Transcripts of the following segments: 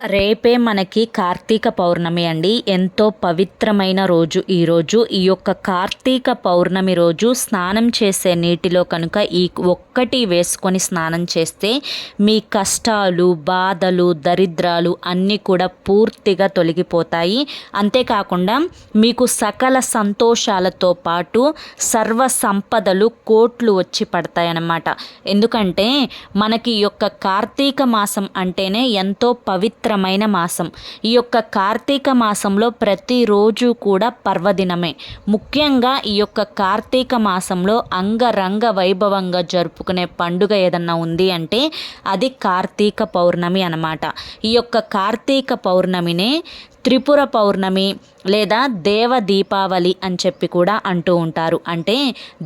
రేపే మనకి కార్తీక పౌర్ణమి అండి. ఎంతో పవిత్రమైన రోజు ఈరోజు ఈ యొక్క కార్తీక పౌర్ణమి రోజు స్నానం చేసే నీటిలో కనుక ఈ ఒక్కటి వేసుకొని స్నానం చేస్తే మీ కష్టాలు బాధలు దరిద్రాలు అన్నీ కూడా పూర్తిగా తొలగిపోతాయి. అంతేకాకుండా మీకు సకల సంతోషాలతో పాటు సర్వ సంపదలు కోట్లు వచ్చి పడతాయి అన్నమాట ఎందుకంటే మనకి ఈ యొక్క కార్తీక మాసం అంటేనే ఎంతో పవిత్ర పవిత్రమైన మాసం. ఈ యొక్క కార్తీక మాసంలో ప్రతిరోజు కూడా పర్వదినమే. ముఖ్యంగా ఈ యొక్క కార్తీక మాసంలో అంగరంగ వైభవంగా జరుపుకునే పండుగ ఏదన్నా ఉంది అంటే అది కార్తీక పౌర్ణమి అనమాట ఈ యొక్క కార్తీక పౌర్ణమినే త్రిపుర పౌర్ణమి లేదా దేవ దీపావళి అని చెప్పి కూడా అంటూ ఉంటారు. అంటే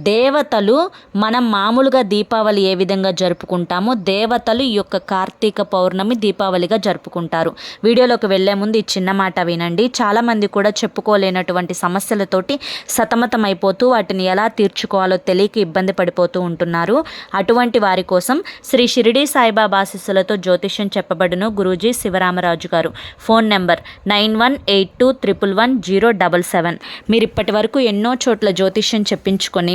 దేవతలు మనం మామూలుగా దీపావళి ఏ విధంగా జరుపుకుంటామో దేవతలు ఈ యొక్క కార్తీక పౌర్ణమి దీపావళిగా జరుపుకుంటారు. వీడియోలోకి వెళ్ళే ముందు ఈ చిన్న మాట వినండి. చాలామంది కూడా చెప్పుకోలేనటువంటి సమస్యలతోటి సతమతమైపోతూ వాటిని ఎలా తీర్చుకోవాలో తెలియక ఇబ్బంది పడిపోతూ ఉంటున్నారు. అటువంటి వారి కోసం శ్రీ షిరిడి సాయిబాబా ఆశీస్సులతో జ్యోతిష్యం చెప్పబడును గురూజీ శివరామరాజు గారు. Phone number nine one eight two triple one zero double seven. మీరు ఇప్పటి వరకు ఎన్నో చోట్ల జ్యోతిష్యం చెప్పించుకొని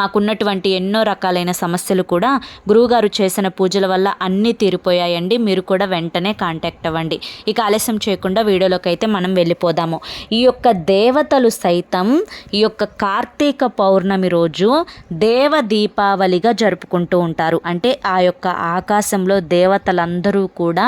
మాకున్నటువంటి ఎన్నో రకాలైన సమస్యలు కూడా గురువుగారు చేసిన పూజల వల్ల అన్నీ తీరిపోయాయండి. మీరు కూడా వెంటనే కాంటాక్ట్ అవ్వండి. ఇక ఆలస్యం చేయకుండా వీడియోలోకి అయితే మనం వెళ్ళిపోదాము. ఈ యొక్క దేవతలు సైతం ఈ యొక్క కార్తీక పౌర్ణమి రోజు దేవ దీపావళిగా జరుపుకుంటూ ఉంటారు. అంటే ఆ యొక్క ఆకాశంలో దేవతలందరూ కూడా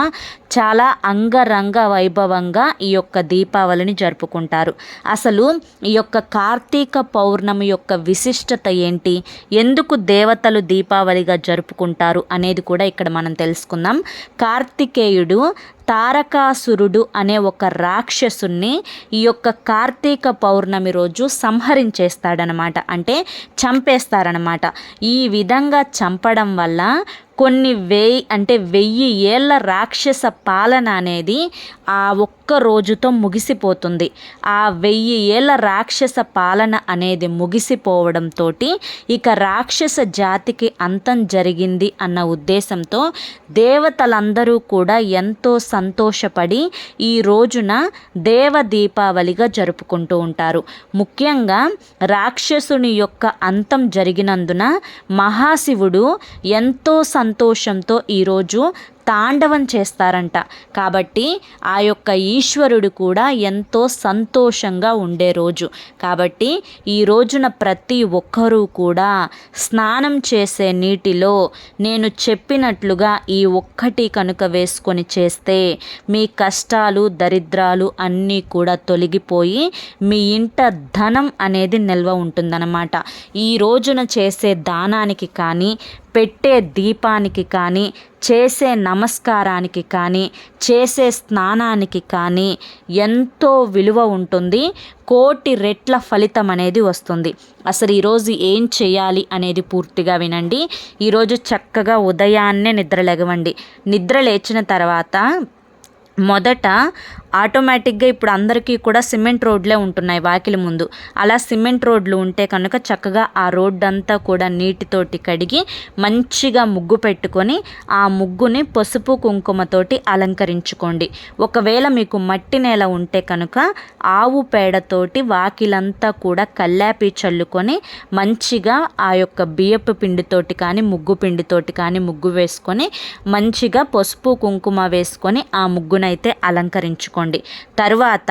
చాలా అంగరంగ వైభవంగా ఈ యొక్క దీపావళిని జరుపుకుంటారు. అసలు ఈ యొక్క కార్తీక పౌర్ణమి యొక్క విశిష్టత ఏంటి? ఎందుకు దేవతలు దీపావళిగా జరుపుకుంటారు అనేది కూడా ఇక్కడ మనం తెలుసుకుందాం. కార్తికేయుడు తారకాసురుడు అనే ఒక రాక్షసుని ఈ యొక్క కార్తీక పౌర్ణమి రోజు సంహరించేస్తాడనమాట. అంటే చంపేస్తారనమాట. ఈ విధంగా చంపడం వల్ల కొన్ని వెయ్యి అంటే వెయ్యి ఏళ్ళ రాక్షస పాలన అనేది ఆ ఒక్క రోజుతో ముగిసిపోతుంది. ఆ వెయ్యి ఏళ్ళ రాక్షస పాలన అనేది ముగిసిపోవడంతో ఇక రాక్షస జాతికి అంతం జరిగింది అన్న ఉద్దేశంతో దేవతలందరూ కూడా ఎంతో సంతోషపడి ఈ రోజున దేవ దీపావళిగా జరుపుకుంటూ ఉంటారు. ముఖ్యంగా రాక్షసుని యొక్క అంతం జరిగినందున మహాశివుడు ఎంతో సంతోషంతో ఈరోజు తాండవం చేస్తారంట. కాబట్టి ఆ యొక్క ఈశ్వరుడు కూడా ఎంతో సంతోషంగా ఉండే రోజు. కాబట్టి ఈ రోజున ప్రతి ఒక్కరూ కూడా స్నానం చేసే నీటిలో నేను చెప్పినట్లుగా ఈ ఒక్కటి కనుక వేసుకొని చేస్తే మీ కష్టాలు దరిద్రాలు అన్నీ కూడా తొలగిపోయి మీ ఇంట ధనం అనేది నిల్వ ఉంటుందన్నమాట. ఈ రోజున చేసే దానానికి కానీ పెట్టే దీపానికి కానీ చేసే నమస్కారానికి కానీ చేసే స్నానానికి కానీ ఎంతో విలువ ఉంటుంది. కోటి రెట్ల ఫలితం అనేది వస్తుంది. అసలు ఈరోజు ఏం చేయాలి అనేది పూర్తిగా వినండి. ఈరోజు చక్కగా ఉదయాన్నే నిద్ర లేగవండి నిద్ర లేచిన తర్వాత మొదట ఆటోమేటిక్గా ఇప్పుడు అందరికీ కూడా సిమెంట్ రోడ్లే ఉంటున్నాయి వాకిలి ముందు. అలా సిమెంట్ రోడ్లు ఉంటే కనుక చక్కగా ఆ రోడ్డు అంతా కూడా నీటితోటి కడిగి మంచిగా ముగ్గు పెట్టుకొని ఆ ముగ్గుని పసుపు కుంకుమతోటి అలంకరించుకోండి. ఒకవేళ మీకు మట్టి నేల ఉంటే కనుక ఆవు పేడతోటి వాకిలంతా కూడా కల్లాపి చల్లుకొని మంచిగా ఆ యొక్క బియ్యపు పిండితోటి కానీ ముగ్గు పిండితోటి కానీ ముగ్గు వేసుకొని మంచిగా పసుపు కుంకుమ వేసుకొని ఆ ముగ్గునైతే అలంకరించుకోండి. చేసుకోండి తర్వాత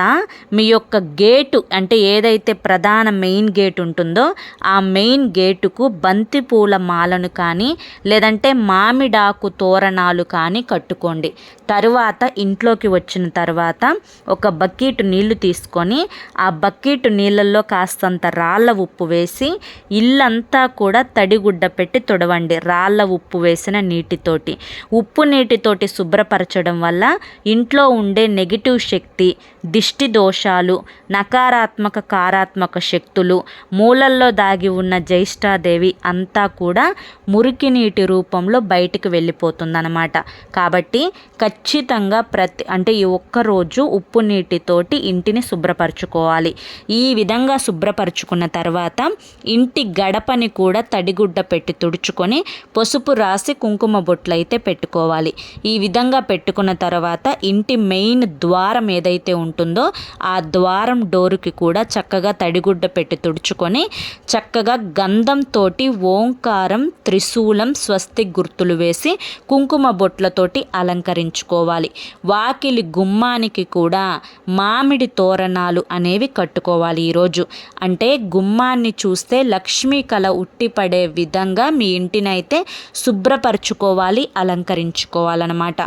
మీ యొక్క గేటు అంటే ఏదైతే ప్రధాన మెయిన్ గేట్ ఉంటుందో ఆ మెయిన్ గేటుకు బంతి పూల మాలను కానీ లేదంటే మామిడాకు తోరణాలు కానీ కట్టుకోండి. తరువాత ఇంట్లోకి వచ్చిన తర్వాత ఒక బకెట్ నీళ్ళు తీసుకొని ఆ బకెట్ నీళ్ళల్లో కాస్తంత రాళ్ళ ఉప్పు వేసి ఇల్లంతా కూడా తడిగుడ్డ పెట్టి తుడవండి. రాళ్ళ ఉప్పు వేసిన నీటితోటి. ఉప్పు నీటితోటి శుభ్రపరచడం వల్ల ఇంట్లో ఉండే నెగిటివ్ శక్తి దిష్టి దోషాలు నకారాత్మక కారాత్మక శక్తులు మూలల్లో దాగి ఉన్న జ్యేష్ఠాదేవి అంతా కూడా మురికి నీటి రూపంలో బయటికి వెళ్ళిపోతుందన్నమాట. కాబట్టి ఖచ్చితంగా ప్రతి అంటే ఈ ఒక్కరోజు ఉప్పు నీటితోటి ఇంటిని శుభ్రపరచుకోవాలి. ఈ విధంగా శుభ్రపరచుకున్న తర్వాత ఇంటి గడపని కూడా తడిగుడ్డ పెట్టి తుడుచుకొని పసుపు రాసి కుంకుమ బొట్లు అయితే పెట్టుకోవాలి. ఈ విధంగా పెట్టుకున్న తర్వాత ఇంటి మెయిన్ ద్వారం ద్వారం ఏదైతే ఉంటుందో ఆ ద్వారం డోరుకి కూడా చక్కగా తడిగుడ్డ పెట్టి తుడుచుకొని చక్కగా గంధంతో ఓంకారం త్రిశూలం స్వస్తి గుర్తులు వేసి కుంకుమ బొట్లతోటి అలంకరించుకోవాలి. వాకిలి గుమ్మానికి కూడా మామిడి తోరణాలు అనేవి కట్టుకోవాలి ఈరోజు. అంటే గుమ్మాన్ని చూస్తే లక్ష్మీ కళ ఉట్టిపడే విధంగా మీ ఇంటినైతే శుభ్రపరచుకోవాలి అలంకరించుకోవాలన్నమాట.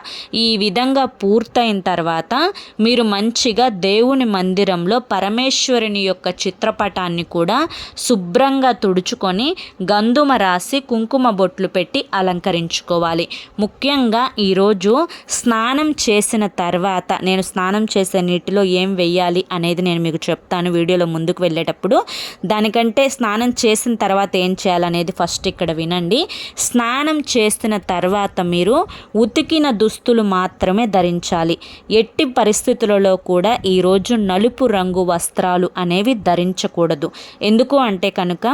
ఈ విధంగా పూర్తయిన తర్వాత మీరు మంచిగా దేవుని మందిరంలో పరమేశ్వరుని యొక్క చిత్రపటాన్ని కూడా శుభ్రంగా తుడుచుకొని గంధుమ రాసి కుంకుమ బొట్లు పెట్టి అలంకరించుకోవాలి. ముఖ్యంగా ఈరోజు స్నానం చేసిన తర్వాత నేను స్నానం చేసే నీటిలో ఏం వెయ్యాలి అనేది నేను మీకు చెప్తాను వీడియోలో ముందుకు వెళ్ళేటప్పుడు. దానికంటే స్నానం చేసిన తర్వాత ఏం చేయాలనేది ఫస్ట్ ఇక్కడ వినండి. స్నానం చేసిన తర్వాత మీరు ఉతికిన దుస్తులు మాత్రమే ధరించాలి. ఎట్టి పరి పరిస్థితులలో కూడా ఈరోజు నలుపు రంగు వస్త్రాలు అనేవి ధరించకూడదు. ఎందుకు అంటే కనుక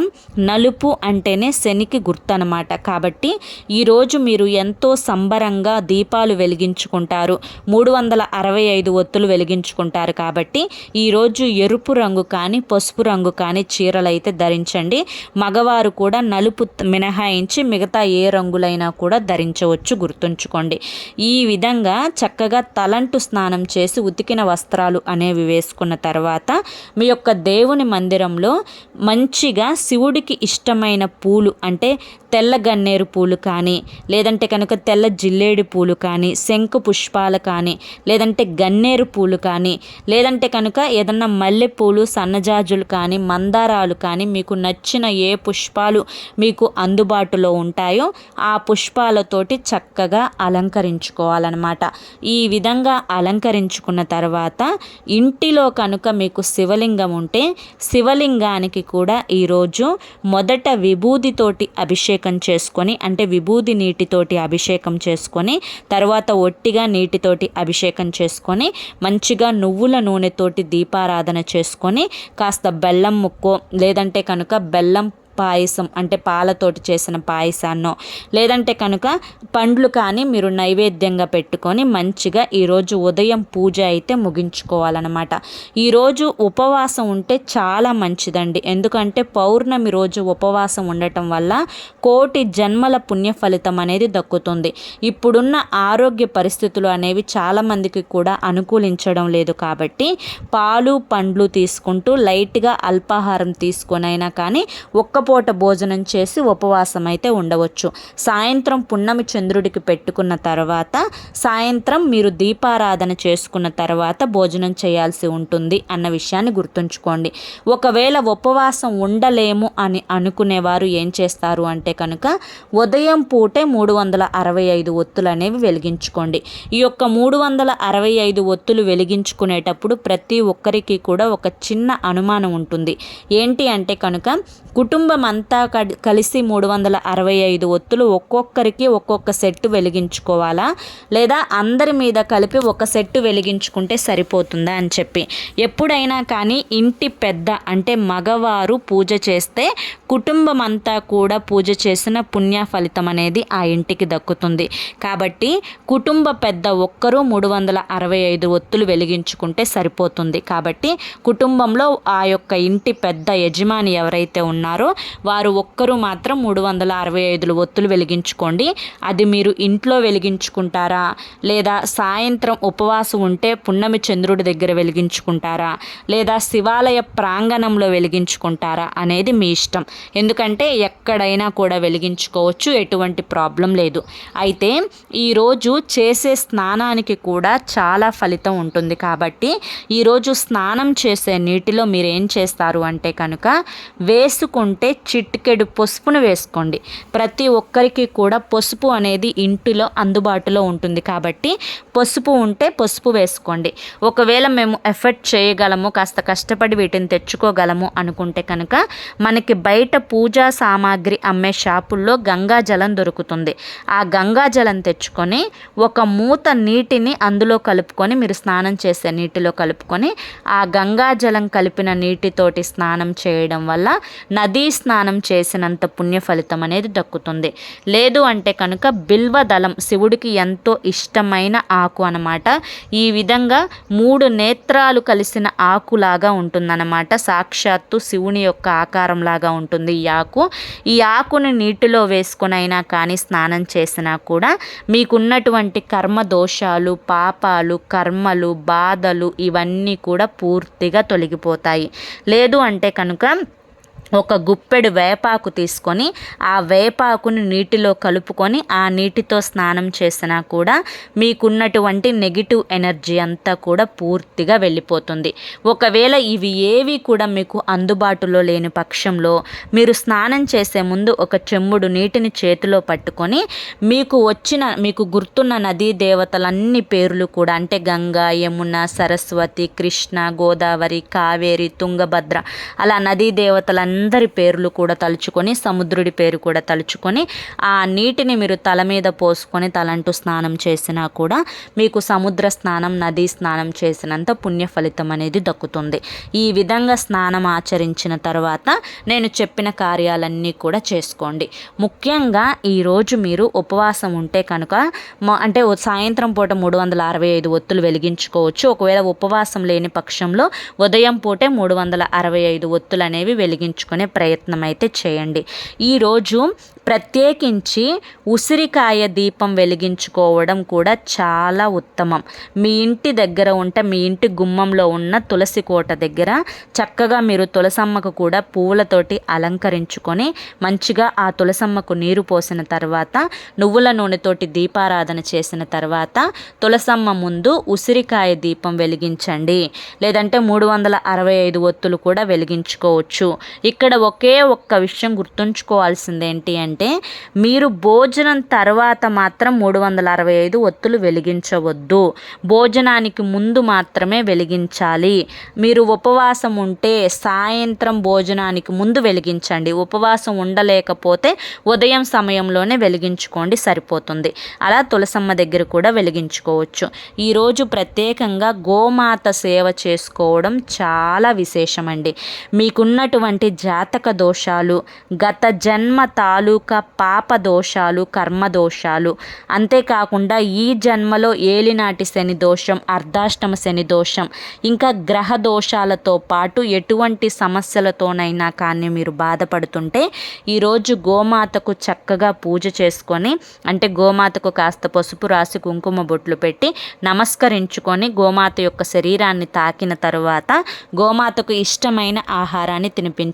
నలుపు అంటేనే శనికి గుర్తు అనమాట కాబట్టి ఈరోజు మీరు ఎంతో సంబరంగా దీపాలు వెలిగించుకుంటారు. మూడు వందల అరవై ఐదు ఒత్తులు వెలిగించుకుంటారు కాబట్టి ఈరోజు ఎరుపు రంగు కానీ పసుపు రంగు కానీ చీరలు అయితే ధరించండి. మగవారు కూడా నలుపు మినహాయించి మిగతా ఏ రంగులైనా కూడా ధరించవచ్చు గుర్తుంచుకోండి. ఈ విధంగా చక్కగా తలంటు స్నానం చేసి ఉతికిన వస్త్రాలు అనేవి వేసుకున్న తర్వాత మీ యొక్క దేవుని మందిరంలో మంచిగా శివుడికి ఇష్టమైన పూలు అంటే తెల్ల గన్నేరు పూలు కానీ లేదంటే కనుక తెల్ల జిల్లేడి పూలు కానీ శంకు పుష్పాలు కానీ లేదంటే గన్నేరు పూలు కానీ లేదంటే కనుక ఏదన్నా మల్లెపూలు సన్నజాజులు కానీ మందారాలు కానీ మీకు నచ్చిన ఏ పుష్పాలు మీకు అందుబాటులో ఉంటాయో ఆ పుష్పాలతోటి చక్కగా అలంకరించుకోవాలన్నమాట. ఈ విధంగా అలంకరించుకున్న తర్వాత ఇంటిలో కనుక మీకు శివలింగం ఉంటే శివలింగానికి కూడా ఈరోజు మొదట విభూదితోటి అభిషేకం చేసుకొని అంటే విభూది నీటితోటి అభిషేకం చేసుకొని తర్వాత ఒట్టిగా నీటితోటి అభిషేకం చేసుకొని మంచిగా నువ్వుల నూనెతోటి దీపారాధన చేసుకొని కాస్త బెల్లం ముక్కో లేదంటే కనుక బెల్లం పాయసం అంటే పాలతోటి చేసిన పాయసాన్నో. లేదంటే కనుక పండ్లు కానీ మీరు నైవేద్యంగా పెట్టుకొని మంచిగా ఈరోజు ఉదయం పూజ అయితే ముగించుకోవాలన్నమాట. ఈరోజు ఉపవాసం ఉంటే చాలా మంచిదండి. ఎందుకంటే పౌర్ణమి రోజు ఉపవాసం ఉండటం వల్ల కోటి జన్మల పుణ్య ఫలితం అనేది దక్కుతుంది. ఇప్పుడున్న ఆరోగ్య పరిస్థితులు అనేవి చాలామందికి కూడా అనుకూలించడం లేదు కాబట్టి పాలు పండ్లు తీసుకుంటూ లైట్గా అల్పాహారం తీసుకొనైనా కానీ ఒక్క ఒక్కపూట భోజనం చేసి ఉపవాసం అయితే ఉండవచ్చు. సాయంత్రం పున్నమి చంద్రుడికి పెట్టుకున్న తర్వాత సాయంత్రం మీరు దీపారాధన చేసుకున్న తర్వాత భోజనం చేయాల్సి ఉంటుంది అన్న విషయాన్ని గుర్తుంచుకోండి. ఒకవేళ ఉపవాసం ఉండలేము అని అనుకునేవారు ఏం చేస్తారు అంటే కనుక ఉదయం పూటే మూడు వందల అరవై ఐదు ఒత్తులు అనేవి వెలిగించుకోండి. ఈ యొక్క మూడు వందల అరవై ఐదు ఒత్తులు వెలిగించుకునేటప్పుడు ప్రతి ఒక్కరికి కూడా ఒక చిన్న అనుమానం ఉంటుంది. ఏంటి అంటే కనుక కుటుంబ కుటుంబం అంతా కలిసి మూడు వందల అరవై ఐదు ఒత్తులు ఒక్కొక్కరికి ఒక్కొక్క సెట్టు వెలిగించుకోవాలా? లేదా అందరి మీద కలిపి ఒక సెట్టు వెలిగించుకుంటే సరిపోతుందా అని చెప్పి. ఎప్పుడైనా కానీ ఇంటి పెద్ద అంటే మగవారు పూజ చేస్తే కుటుంబం అంతా కూడా పూజ చేసిన పుణ్య ఫలితం అనేది ఆ ఇంటికి దక్కుతుంది. కాబట్టి కుటుంబ పెద్ద ఒక్కరూ మూడు వందల అరవై ఐదు ఒత్తులు వెలిగించుకుంటే సరిపోతుంది. కాబట్టి కుటుంబంలో ఆ యొక్క ఇంటి పెద్ద యజమాని ఎవరైతే ఉన్నారో వారు ఒక్కరు మాత్రం మూడు వందల అరవై ఐదులు ఒత్తులు వెలిగించుకోండి. అది మీరు ఇంట్లో వెలిగించుకుంటారా? లేదా సాయంత్రం ఉపవాసం ఉంటే పున్నమి చంద్రుడి దగ్గర వెలిగించుకుంటారా? లేదా శివాలయ ప్రాంగణంలో వెలిగించుకుంటారా అనేది మీ ఇష్టం. ఎందుకంటే ఎక్కడైనా కూడా వెలిగించుకోవచ్చు ఎటువంటి ప్రాబ్లం లేదు. అయితే ఈరోజు చేసే స్నానానికి కూడా చాలా ఫలితం ఉంటుంది కాబట్టి ఈరోజు స్నానం చేసే నీటిలో మీరు ఏం చేస్తారు అంటే కనుక వేసుకుంటే చిటికెడు పసుపును వేసుకోండి. ప్రతి ఒక్కరికి కూడా పసుపు అనేది ఇంటిలో అందుబాటులో ఉంటుంది కాబట్టి పసుపు ఉంటే పసుపు వేసుకోండి. ఒకవేళ మేము ఎఫర్ట్ చేయగలము కాస్త కష్టపడి వీటిని తెచ్చుకోగలము అనుకుంటే కనుక మనకి బయట పూజా సామాగ్రి అమ్మే షాపుల్లో గంగాజలం దొరుకుతుంది. ఆ గంగాజలం తెచ్చుకొని ఒక మూత నీటిని అందులో కలుపుకొని మీరు స్నానం చేసే నీటిలో కలుపుకొని ఆ గంగాజలం కలిపిన నీటితోటి స్నానం చేయడం వల్ల నదీ స్నానం చేసినంత పుణ్య ఫలితం అనేది దక్కుతుంది. లేదు అంటే కనుక బిల్వదళం శివుడికి ఎంతో ఇష్టమైన ఆకు అనమాట ఈ విధంగా మూడు నేత్రాలు కలిసిన ఆకులాగా ఉంటుందన్నమాట. సాక్షాత్తు శివుని యొక్క ఆకారంలాగా ఉంటుంది ఈ ఆకు. ఈ ఆకుని నీటిలో వేసుకొని అయినా కానీ స్నానం చేసినా కూడా మీకున్నటువంటి కర్మ దోషాలు పాపాలు కర్మలు బాధలు ఇవన్నీ కూడా పూర్తిగా తొలగిపోతాయి. లేదు అంటే కనుక ఒక గుప్పెడు వేపాకు తీసుకొని ఆ వేపాకుని నీటిలో కలుపుకొని ఆ నీటితో స్నానం చేసినా కూడా మీకున్నటువంటి నెగిటివ్ ఎనర్జీ అంతా కూడా పూర్తిగా వెళ్ళిపోతుంది. ఒకవేళ ఇవి ఏవి కూడా మీకు అందుబాటులో లేని పక్షంలో మీరు స్నానం చేసే ముందు ఒక చెమ్ముడు నీటిని చేతిలో పట్టుకొని మీకు వచ్చిన మీకు గుర్తున్న నదీ దేవతలన్నీ పేర్లు కూడా అంటే గంగా యమున సరస్వతి కృష్ణ గోదావరి కావేరి తుంగభద్ర అలా నదీ దేవతలన్నీ అందరి పేర్లు కూడా తలుచుకొని సముద్రుడి పేరు కూడా తలుచుకొని ఆ నీటిని మీరు తల మీద పోసుకొని తలంటూ స్నానం చేసినా కూడా మీకు సముద్ర స్నానం నదీ స్నానం చేసినంత పుణ్య ఫలితం అనేది దక్కుతుంది. ఈ విధంగా స్నానం ఆచరించిన తర్వాత నేను చెప్పిన కార్యాలన్నీ కూడా చేసుకోండి. ముఖ్యంగా ఈరోజు మీరు ఉపవాసం ఉంటే కనుక అంటే సాయంత్రం పూట మూడు వందల అరవై ఐదు ఒత్తులు వెలిగించుకోవచ్చు. ఒకవేళ ఉపవాసం లేని పక్షంలో ఉదయం పూటే మూడు వందల అరవై ఐదు ఒత్తులు అనేవి వెలిగించు తెచ్చుకునే ప్రయత్నం అయితే చేయండి ఈరోజు ప్రత్యేకించి ఉసిరికాయ దీపం వెలిగించుకోవడం కూడా చాలా ఉత్తమం. మీ ఇంటి దగ్గర ఉంటే మీ ఇంటి గుమ్మంలో ఉన్న తులసి కోట దగ్గర చక్కగా మీరు తులసమ్మకు కూడా పువ్వులతోటి అలంకరించుకొని మంచిగా ఆ తులసమ్మకు నీరు పోసిన తర్వాత నువ్వుల నూనెతోటి దీపారాధన చేసిన తర్వాత తులసమ్మ ముందు ఉసిరికాయ దీపం వెలిగించండి. లేదంటే మూడు వందల అరవై ఐదు ఒత్తులు కూడా వెలిగించుకోవచ్చు. ఇక్కడ ఒకే ఒక్క విషయం గుర్తుంచుకోవాల్సింది ఏంటి అంటే మీరు భోజనం తర్వాత మాత్రం మూడు వందల అరవై ఐదు ఒత్తులు వెలిగించవద్దు. భోజనానికి ముందు మాత్రమే వెలిగించాలి. మీరు ఉపవాసం ఉంటే సాయంత్రం భోజనానికి ముందు వెలిగించండి. ఉపవాసం ఉండలేకపోతే ఉదయం సమయంలోనే వెలిగించుకోండి సరిపోతుంది. అలా తులసమ్మ దగ్గర కూడా వెలిగించుకోవచ్చు. ఈరోజు ప్రత్యేకంగా గోమాత సేవ చేసుకోవడం చాలా విశేషమండి. మీకున్నటువంటి జాతక దోషాలు గత జన్మ తాలూకా పాప దోషాలు కర్మ దోషాలు. అంతేకాకుండా ఈ జన్మలో ఏలినాటి శని దోషం అర్ధాష్టమ శని దోషం ఇంకా గ్రహ దోషాలతో పాటు ఎటువంటి సమస్యలతోనైనా కానీ మీరు బాధపడుతుంటే ఈరోజు గోమాతకు చక్కగా పూజ చేసుకొని అంటే గోమాతకు కాస్త పసుపు రాసి కుంకుమ బొట్లు పెట్టి నమస్కరించుకొని గోమాత యొక్క శరీరాన్ని తాకిన తరువాత గోమాతకు ఇష్టమైన ఆహారాన్ని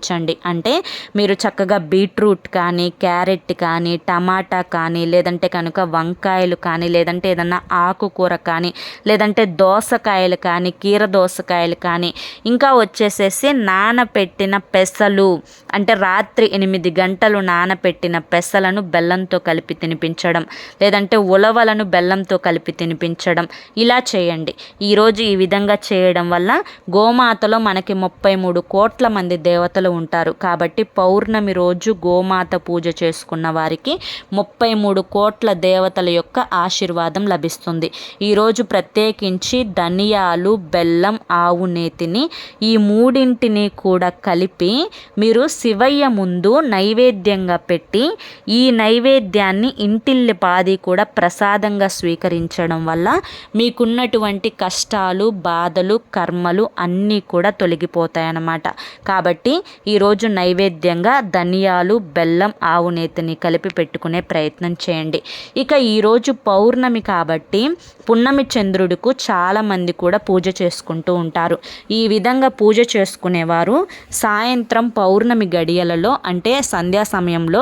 తినిపించండి అంటే మీరు చక్కగా బీట్రూట్ కానీ క్యారెట్ క్యారెట్ కానీ టమాటా కానీ లేదంటే కనుక వంకాయలు కానీ లేదంటే ఏదన్నా ఆకుకూర కానీ లేదంటే దోసకాయలు కానీ కీర దోసకాయలు కానీ ఇంకా వచ్చేసేసి నానపెట్టిన పెసలు. అంటే రాత్రి ఎనిమిది గంటలు నానపెట్టిన పెసలను బెల్లంతో కలిపి తినిపించడం లేదంటే ఉలవలను బెల్లంతో కలిపి తినిపించడం ఇలా చేయండి. ఈరోజు ఈ విధంగా చేయడం వల్ల గోమాతలో మనకి ముప్పై మూడు కోట్ల మంది దేవతలు ఉంటారు. కాబట్టి పౌర్ణమి రోజు గోమాత పూజ చేసుకున్న వారికి ముప్పై మూడు కోట్ల దేవతల యొక్క ఆశీర్వాదం లభిస్తుంది. ఈరోజు ప్రత్యేకించి ధనియాలు బెల్లం ఆవు నేతిని ఈ మూడింటిని కూడా కలిపి మీరు శివయ్య ముందు నైవేద్యంగా పెట్టి ఈ నైవేద్యాన్ని ఇంటిల్లిపాది కూడా ప్రసాదంగా స్వీకరించడం వల్ల మీకున్నటువంటి కష్టాలు బాధలు కర్మలు అన్నీ కూడా తొలగిపోతాయన్నమాట. కాబట్టి ఈరోజు నైవేద్యంగా ధనియాలు బెల్లం ఆవు నేతిని కలిపి పెట్టుకునే ప్రయత్నం చేయండి. ఇక ఈరోజు పౌర్ణమి కాబట్టి పున్నమి చంద్రుడికు చాలామంది కూడా పూజ చేసుకుంటూ ఉంటారు. ఈ విధంగా పూజ చేసుకునేవారు సాయంత్రం పౌర్ణమి గడియలలో అంటే సంధ్యా సమయంలో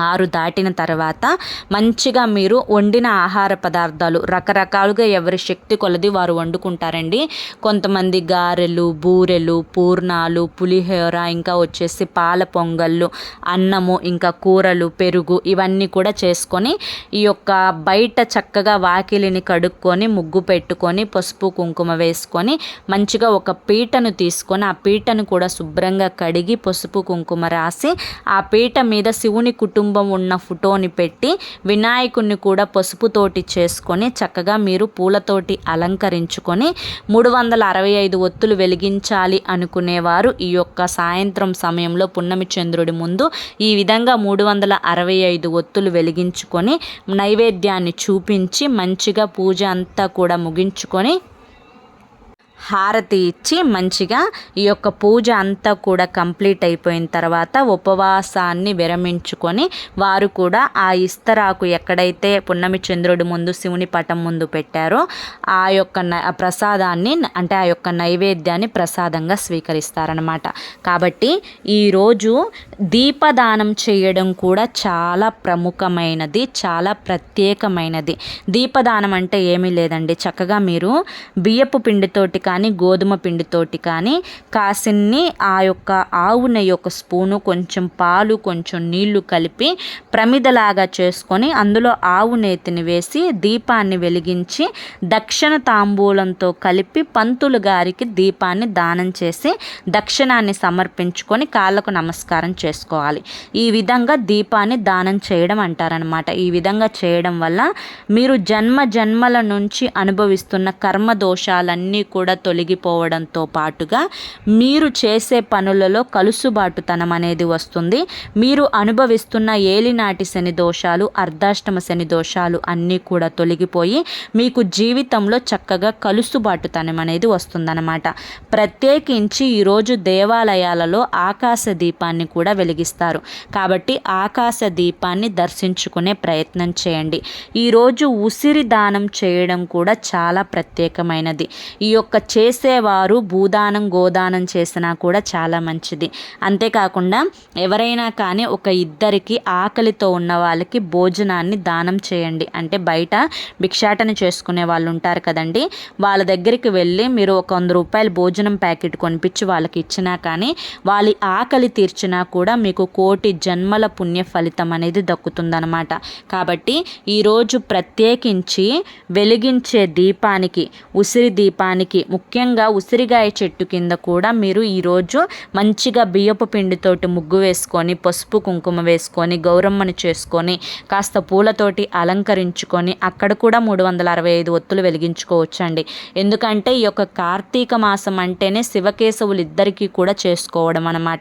ఆరు దాటిన తర్వాత మంచిగా మీరు వండిన ఆహార పదార్థాలు రకరకాలుగా ఎవరి శక్తి కొలది వారు వండుకుంటారండి. కొంతమంది గారెలు బూరెలు పూర్ణాలు పులిహోర ఇంకా వచ్చేసి పాల పొంగళ్ళు అన్నము ఇంకా కూరలు పెరుగు ఇవన్నీ కూడా చేసుకొని ఈ యొక్క బయట చక్కగా వాకిలిని కడుక్కొని ముగ్గు పెట్టుకొని పసుపు కుంకుమ వేసుకొని మంచిగా ఒక పీటను తీసుకొని ఆ పీటను కూడా శుభ్రంగా కడిగి పసుపు కుంకుమ రాసి ఆ పీట మీద శివుని కుటుంబం కుటుంబం ఉన్న ఫోటోని పెట్టి వినాయకుడిని కూడా పసుపుతోటి చేసుకొని చక్కగా మీరు పూలతోటి అలంకరించుకొని మూడు వందల అరవై ఐదు ఒత్తులు వెలిగించాలి అనుకునేవారు ఈ యొక్క సాయంత్రం సమయంలో పున్నమి చంద్రుడి ముందు. ఈ విధంగా మూడు వందల అరవై ఐదు ఒత్తులు వెలిగించుకొని నైవేద్యాన్ని చూపించి మంచిగా పూజ అంతా కూడా ముగించుకొని హారతి ఇచ్చి మంచిగా ఈ యొక్క పూజ అంతా కూడా కంప్లీట్ అయిపోయిన తర్వాత ఉపవాసాన్ని విరమించుకొని వారు కూడా ఆ ఇస్తరాకు ఎక్కడైతే పున్నమి చంద్రుడి ముందు శివుని పటం ముందు పెట్టారో ఆ యొక్క ప్రసాదాన్ని అంటే ఆ యొక్క నైవేద్యాన్ని ప్రసాదంగా స్వీకరిస్తారనమాట కాబట్టి ఈరోజు దీపదానం చేయడం కూడా చాలా ప్రముఖమైనది చాలా ప్రత్యేకమైనది. దీపదానం అంటే ఏమీ లేదండి. చక్కగా మీరు బియ్యపు పిండితోటి కానీ గోధుమ పిండితోటి కానీ కాసిన్ని ఆ యొక్క ఆవు నెయ్యి ఒక స్పూను కొంచెం పాలు కొంచెం నీళ్ళు కలిపి ప్రమిదలాగా చేసుకొని అందులో ఆవు నేతిని వేసి దీపాన్ని వెలిగించి దక్షిణ తాంబూలంతో కలిపి పంతులు గారికి దీపాన్ని దానం చేసి దక్షిణాన్ని సమర్పించుకొని కాళ్ళకు నమస్కారం చేసుకోవాలి. ఈ విధంగా దీపాన్ని దానం చేయడం అంటారనమాట ఈ విధంగా చేయడం వల్ల మీరు జన్మ జన్మల నుంచి అనుభవిస్తున్న కర్మ దోషాలన్నీ కూడా తొలగిపోవడంతో పాటుగా మీరు చేసే పనులలో కలుసుబాటుతనం అనేది వస్తుంది. మీరు అనుభవిస్తున్న ఏలినాటి శని దోషాలు అర్ధాష్టమ శని దోషాలు అన్నీ కూడా తొలగిపోయి మీకు జీవితంలో చక్కగా కలుసుబాటుతనం అనేది వస్తుందన్నమాట. ప్రత్యేకించి ఈరోజు దేవాలయాలలో ఆకాశ దీపాన్ని కూడా వెలిగిస్తారు. కాబట్టి ఆకాశ దీపాన్ని దర్శించుకునే ప్రయత్నం చేయండి. ఈరోజు ఉసిరి దానం చేయడం కూడా చాలా ప్రత్యేకమైనది. ఈ యొక్క చేసేవారు భూదానం గోదానం చేసినా కూడా చాలా మంచిది. అంతేకాకుండా ఎవరైనా కానీ ఒక ఇద్దరికి ఆకలితో ఉన్న వాళ్ళకి భోజనాన్ని దానం చేయండి. అంటే బయట భిక్షాటన చేసుకునే వాళ్ళు ఉంటారు కదండి. వాళ్ళ దగ్గరికి వెళ్ళి మీరు ఒక వంద రూపాయల భోజనం ప్యాకెట్ కొనిపించి వాళ్ళకి ఇచ్చినా కానీ వాళ్ళ ఆకలి తీర్చినా కూడా మీకు కోటి జన్మల పుణ్య ఫలితం అనేది దక్కుతుందనమాట కాబట్టి ఈరోజు ప్రత్యేకించి వెలిగించే దీపానికి ఉసిరి దీపానికి ముఖ్యంగా ఉసిరిగాయ చెట్టు కింద కూడా మీరు ఈరోజు మంచిగా బియ్యపు పిండితోటి ముగ్గు వేసుకొని పసుపు కుంకుమ వేసుకొని గౌరమ్మను చేసుకొని కాస్త పూలతోటి అలంకరించుకొని అక్కడ కూడా మూడు వందల అరవై ఐదు ఒత్తులు వెలిగించుకోవచ్చండి. ఎందుకంటే ఈ యొక్క కార్తీక మాసం అంటేనే శివకేశవులు ఇద్దరికీ కూడా చేసుకోవడం అనమాట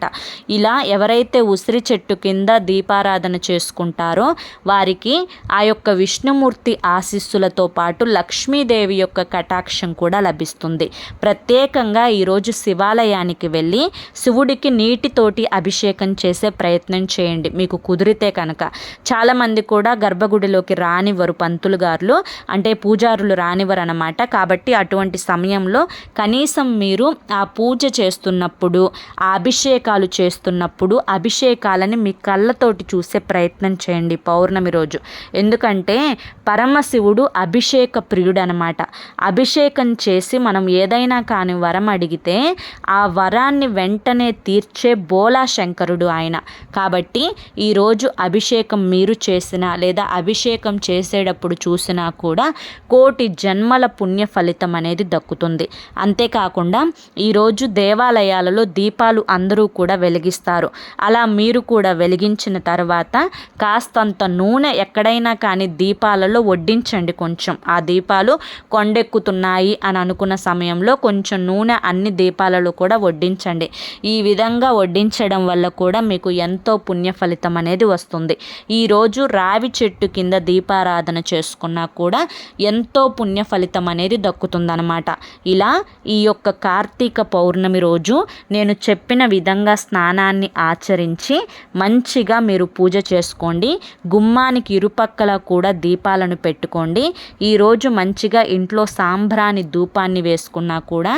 ఇలా ఎవరైతే ఉసిరి చెట్టు కింద దీపారాధన చేసుకుంటారో వారికి ఆ యొక్క విష్ణుమూర్తి ఆశీస్సులతో పాటు లక్ష్మీదేవి యొక్క కటాక్షం కూడా లభిస్తుంది. ప్రత్యేకంగా ఈరోజు శివాలయానికి వెళ్ళి శివుడికి నీటితోటి అభిషేకం చేసే ప్రయత్నం చేయండి. మీకు కుదిరితే కనుక. చాలామంది కూడా గర్భగుడిలోకి రానివ్వరు పంతులు గారులు అంటే పూజారులు రానివ్వరు అనమాట కాబట్టి అటువంటి సమయంలో కనీసం మీరు ఆ పూజ చేస్తున్నప్పుడు ఆ అభిషేకాలు చేస్తున్నప్పుడు అభిషేకాలని మీ కళ్ళతోటి చూసే ప్రయత్నం చేయండి పౌర్ణమి రోజు. ఎందుకంటే పరమశివుడు అభిషేక ప్రియుడు అనమాట అభిషేకం చేసి మనం ఏదైనా కానీ వరం అడిగితే ఆ వరాన్ని వెంటనే తీర్చే బోలా శంకరుడు ఆయన. కాబట్టి ఈరోజు అభిషేకం మీరు చేసినా లేదా అభిషేకం చేసేటప్పుడు చూసినా కూడా కోటి జన్మల పుణ్య ఫలితం అనేది దక్కుతుంది. అంతేకాకుండా ఈరోజు దేవాలయాలలో దీపాలు అందరూ కూడా వెలిగిస్తారు. అలా మీరు కూడా వెలిగించిన తర్వాత కాస్తంత నూనె ఎక్కడైనా కానీ దీపాలలో వడ్డించండి కొంచెం. ఆ దీపాలు కొండెక్కుతున్నాయి అని అనుకున్న సమయం సమయంలో కొంచెం నూనె అన్ని దీపాలలో కూడా వడ్డించండి. ఈ విధంగా వడ్డించడం వల్ల కూడా మీకు ఎంతో పుణ్య ఫలితం అనేది వస్తుంది. ఈరోజు రావి చెట్టు కింద దీపారాధన చేసుకున్నా కూడా ఎంతో పుణ్య ఫలితం అనేది దక్కుతుందనమాట ఇలా ఈ యొక్క కార్తీక పౌర్ణమి రోజు నేను చెప్పిన విధంగా స్నానాన్ని ఆచరించి మంచిగా మీరు పూజ చేసుకోండి. గుమ్మానికి ఇరుపక్కల కూడా దీపాలను పెట్టుకోండి. ఈరోజు మంచిగా ఇంట్లో సాంబ్రాణి ధూపాన్ని వేసుకున్నా కూడా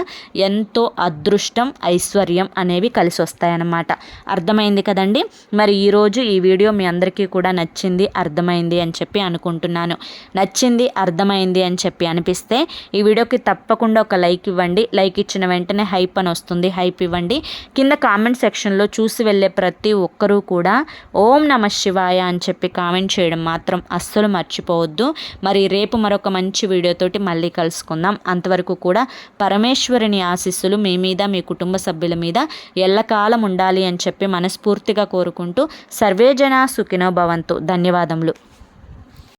ఎంతో అదృష్టం ఐశ్వర్యం అనేవి కలిసి వస్తాయన్నమాట. అర్థమైంది కదండి? మరి ఈరోజు ఈ వీడియో మీ అందరికీ కూడా నచ్చింది అర్థమైంది అని చెప్పి అనుకుంటున్నాను. నచ్చింది అర్థమైంది అని చెప్పి అనిపిస్తే ఈ వీడియోకి తప్పకుండా ఒక లైక్ ఇవ్వండి. లైక్ ఇచ్చిన వెంటనే హైప్ అని వస్తుంది. హైప్ ఇవ్వండి. కింద కామెంట్ సెక్షన్లో చూసి వెళ్ళే ప్రతి ఒక్కరూ కూడా ఓం నమ శివాయ అని చెప్పి కామెంట్ చేయడం మాత్రం అస్సలు మర్చిపోవద్దు. మరి రేపు మరొక మంచి వీడియోతోటి మళ్ళీ కలుసుకుందాం. అంతవరకు కూడా పరమేశ్వరుని ఆశీస్సులు మీ మీద మీ కుటుంబ సభ్యుల మీద ఎల్లకాలం ఉండాలి అని చెప్పి మనస్ఫూర్తిగా కోరుకుంటూ సర్వేజన సుఖినో భవంతు. ధన్యవాదములు.